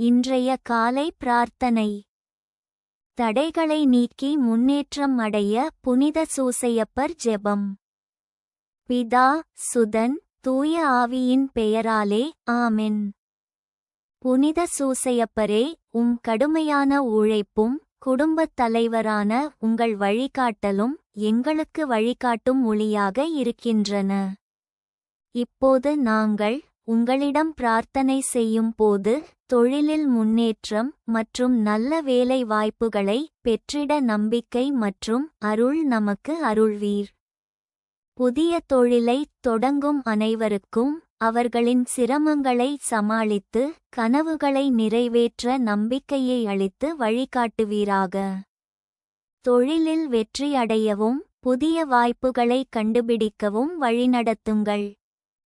இன்றைய காலை பிரார்த்தனை. தடைகளை நீக்கி முன்னேற்றம் அடைய புனித சூசையப்பர் ஜெபம். பிதா சுதன் தூய ஆவியின் பெயராலே ஆமென். புனித சூசையப்பரே உம் கடுமையான உழைப்பும் குடும்பத் தலைவரான உங்கள் வழிகாட்டலும் எங்களுக்கு வழிகாட்டும் ஒளியாக இருக்கின்றன. இப்போது நாங்கள் உங்களிடம் பிரார்த்தனை செய்யும் போது தொழிலில் முன்னேற்றம் மற்றும் நல்ல வேலை வாய்ப்புகளை பெற்றிட நம்பிக்கை மற்றும் அருள் நமக்கு அருள்வீர். புதிய தொழிலை தொடங்கும் அனைவருக்கும் அவர்களின் சிரமங்களை சமாளித்து கனவுகளை நிறைவேற்ற நம்பிக்கையை அளித்து வழிகாட்டுவீராக. தொழிலில் வெற்றியடையவும் புதிய வாய்ப்புகளை கண்டுபிடிக்கவும் வழிநடத்துங்கள்.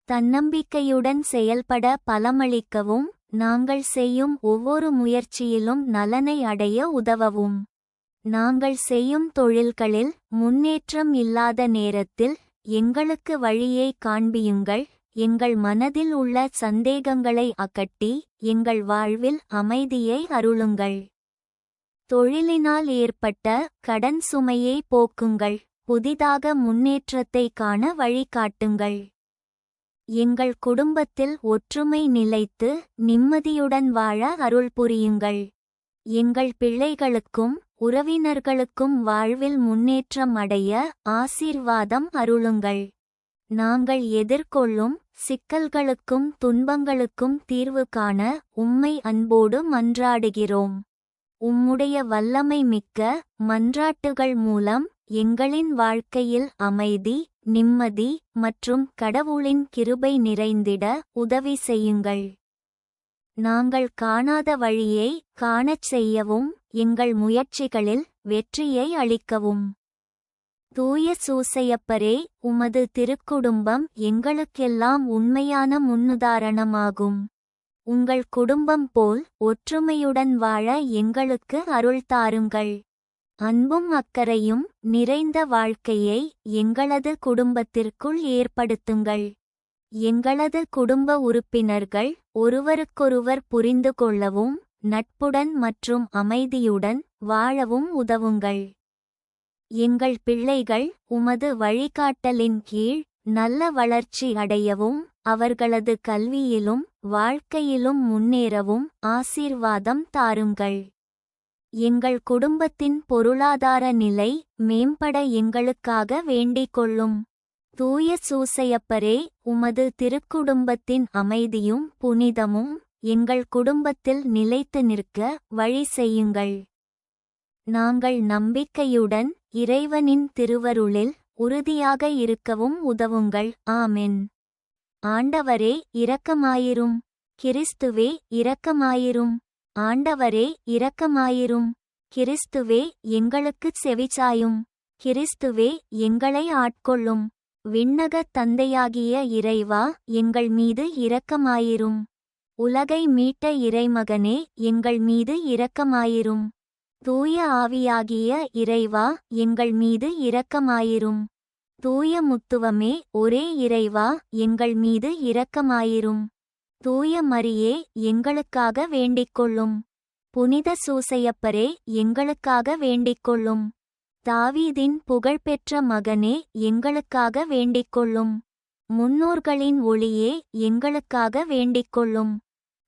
தன்னம்பிக்கையுடன் செயல்பட பலமளிக்கவும் நாங்கள் செய்யும் ஒவ்வொரு முயற்சியிலும் நலனை அடைய உதவவும். நாங்கள் செய்யும் தொழில்களில் முன்னேற்றம் இல்லாத நேரத்தில் எங்களுக்கு வழியை காண்பியுங்கள் எங்கள் மனதில் உள்ள சந்தேகங்களை அகட்டி எங்கள் வாழ்வில் அமைதியை அருளுங்கள். தொழிலினால் ஏற்பட்ட கடன் சுமையை போக்குங்கள் புதிதாக முன்னேற்றத்தை காண வழிகாட்டுங்கள். எங்கள் குடும்பத்தில் ஒற்றுமை நிலைத்து நிம்மதியுடன் வாழ அருள் புரியுங்கள். எங்கள் பிள்ளைகளுக்கும் உறவினர்களுக்கும் வாழ்வில் முன்னேற்றம் அடைய ஆசீர்வாதம் அருளுங்கள். நாங்கள் எதிர்கொள்ளும் சிக்கல்களுக்கும் துன்பங்களுக்கும் தீர்வு காண உம்மை அன்போடு மன்றாடுகிறோம். உம்முடைய வல்லமை மிக்க மன்றாட்டுகள் மூலம் எங்களின் வாழ்க்கையில் அமைதி நிம்மதி மற்றும் கடவுளின் கிருபை நிறைந்திட உதவி செய்யுங்கள். நாங்கள் காணாத வழியை காணச் செய்யவும் எங்கள் முயற்சிகளில் வெற்றியை அளிக்கவும். தூய சூசையப்பரே உமது திருக்குடும்பம் எங்களுக்கெல்லாம் உண்மையான முன்னுதாரணமாகும். உங்கள் குடும்பம் போல் ஒற்றுமையுடன் வாழ எங்களுக்கு அருள் தாருங்கள். அன்பும் அக்கறையும் நிறைந்த வாழ்க்கையை எங்களது குடும்பத்திற்குள் ஏற்படுத்துங்கள். எங்களது குடும்ப உறுப்பினர்கள் ஒருவருக்கொருவர் புரிந்து கொள்ளவும் நட்புடன் மற்றும் அமைதியுடன் வாழவும் உதவுங்கள். எங்கள் பிள்ளைகள் உமது வழிகாட்டலின் கீழ் நல்ல வளர்ச்சி அடையவும் அவர்களது கல்வியிலும் வாழ்க்கையிலும் முன்னேறவும் ஆசீர்வாதம் தாருங்கள். எங்கள் குடும்பத்தின் பொருளாதார நிலை மேம்பட எங்களுக்காக வேண்டிக் கொள்ளும். தூய சூசையப்பரே உமது திருக்குடும்பத்தின் அமைதியும் புனிதமும் எங்கள் குடும்பத்தில் நிலைத்து நிற்க வழி செய்யுங்கள். நாங்கள் நம்பிக்கையுடன் இறைவனின் திருவருளில் உறுதியாக இருக்கவும் உதவுங்கள். ஆமென். ஆண்டவரே இரக்கமாயிரும். கிறிஸ்துவே இரக்கமாயிரும். ஆண்டவரே இரக்கமாயிரும். கிறிஸ்துவே எங்களுக்குச் செவிச்சாயும் கிறிஸ்துவே எங்களை ஆட்கொள்ளும். விண்ணகத் தந்தையாகிய இறைவா எங்கள் மீது இரக்கமாயிரும். உலகை மீட்ட இறைமகனே எங்கள் மீது இரக்கமாயிரும். தூய ஆவியாகிய இறைவா எங்கள் மீது இரக்கமாயிரும். தூய முத்துவமே ஒரே இறைவா எங்கள் மீது இரக்கமாயிரும். தூய மரியே எங்களுக்காக வேண்டிக்கொள்ளும். புனித சூசையப்பரே எங்களுக்காக வேண்டிக்கொள்ளும். தாவீதின் புகழ்பெற்ற மகனே எங்களுக்காக வேண்டிக்கொள்ளும். முன்னோர்களின் ஒளியே எங்களுக்காக வேண்டிக்கொள்ளும்.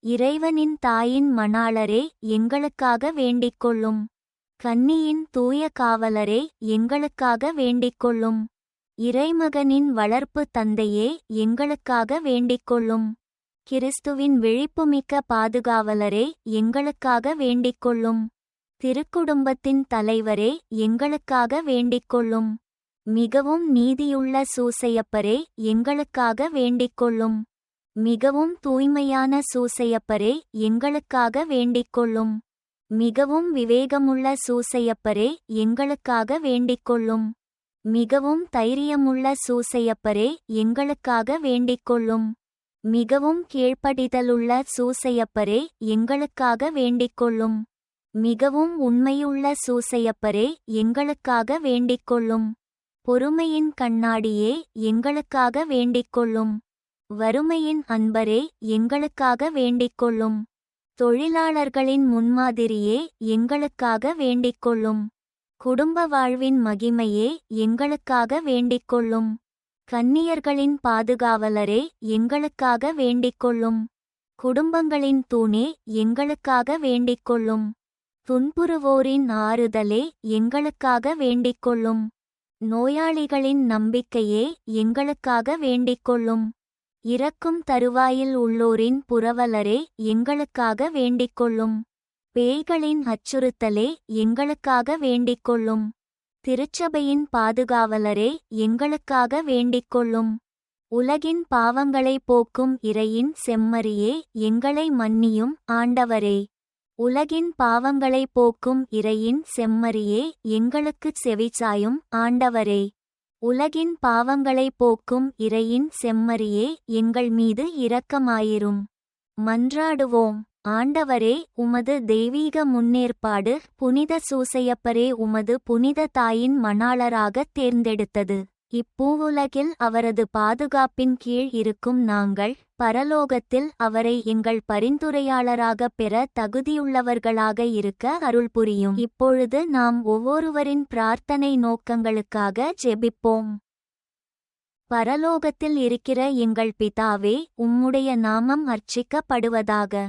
இறைவனின் தாயின் மணாளரே எங்களுக்காக வேண்டிக்கொள்ளும். கன்னியின் தூய காவலரே எங்களுக்காக வேண்டிக்கொள்ளும். இறைமகனின் வளர்ப்பு தந்தையே எங்களுக்காக வேண்டிக்கொள்ளும். கிறிஸ்துவின் விழிப்புமிக்க பாதுகாவலரே எங்களுக்காக வேண்டிக்கொள்ளும். திருக்குடும்பத்தின் தலைவரே எங்களுக்காக வேண்டிக்கொள்ளும். மிகவும் நீதியுள்ள சூசையப்பரே எங்களுக்காக வேண்டிக்கொள்ளும். மிகவும் தூய்மையான சூசையப்பரே எங்களுக்காக வேண்டிக்கொள்ளும். மிகவும் விவேகமுள்ள சூசையப்பரே எங்களுக்காக வேண்டிக்கொள்ளும். மிகவும் தைரியமுள்ள சூசையப்பரே எங்களுக்காக வேண்டிக்கொள்ளும். மிகவும் கீழ்ப்படிதலுள்ள சூசையப்பரே எங்களுக்காக வேண்டிக்கொள்ளும். மிகவும் உண்மையுள்ள சூசையப்பரே எங்களுக்காக வேண்டிக்கொள்ளும். பொறுமையின் கண்ணாடியே எங்களுக்காக வேண்டிக்கொள்ளும். வறுமையின் அன்பரே எங்களுக்காக வேண்டிக்கொள்ளும். தொழிலாளர்களின் முன்மாதிரியே எங்களுக்காக வேண்டிக்கொள்ளும். குடும்ப வாழ்வின் மகிமையே எங்களுக்காக வேண்டிக்கொள்ளும். கன்னியர்களின் பாதுகாவலரே எங்களுக்காக வேண்டிக்கொள்ளும். குடும்பங்களின் தூணே எங்களுக்காக வேண்டிக்கொள்ளும். துன்புறுவோரின் ஆறுதலே எங்களுக்காக வேண்டிக்கொள்ளும். நோயாளிகளின் நம்பிக்கையே எங்களுக்காக வேண்டிக்கொள்ளும். இறக்கும் தருவாயில் உள்ளோரின் புரவலரே எங்களுக்காக வேண்டிக்கொள்ளும். பேய்களின் அச்சுறுத்தலே எங்களுக்காக வேண்டிக்கொள்ளும். திருச்சபையின் பாதுகாவலரே எங்களுக்காக வேண்டிக்கொள்ளும். உலகின் பாவங்களை போக்கும் இறையின் செம்மறியே எங்களை மன்னியும் ஆண்டவரே. உலகின் பாவங்களை போக்கும் இறையின் செம்மறியே எங்களுக்குச் செவிச்சாயும் ஆண்டவரே. உலகின் பாவங்களை போக்கும் இறையின் செம்மறியே எங்கள் மீது இரக்கமாயிரும். மன்றாடுவோம். ஆண்டவரே உமது தெய்வீக முன்னேற்பாடு புனித சூசையப்பரே உமது புனித தாயின் மணாளராகத் தேர்ந்தெடுத்தது. இப்பூவுலகில் அவரது பாதுகாப்பின் கீழ் இருக்கும் நாங்கள் பரலோகத்தில் அவரை எங்கள் பரிந்துரையாளராகப் பெற தகுதியுள்ளவர்களாக இருக்க அருள் புரியும். இப்பொழுது நாம் ஒவ்வொருவரின் பிரார்த்தனை நோக்கங்களுக்காக ஜெபிப்போம். பரலோகத்தில் இருக்கிற எங்கள் பிதாவே உம்முடைய நாமம் அர்ச்சிக்கப்படுவதாக.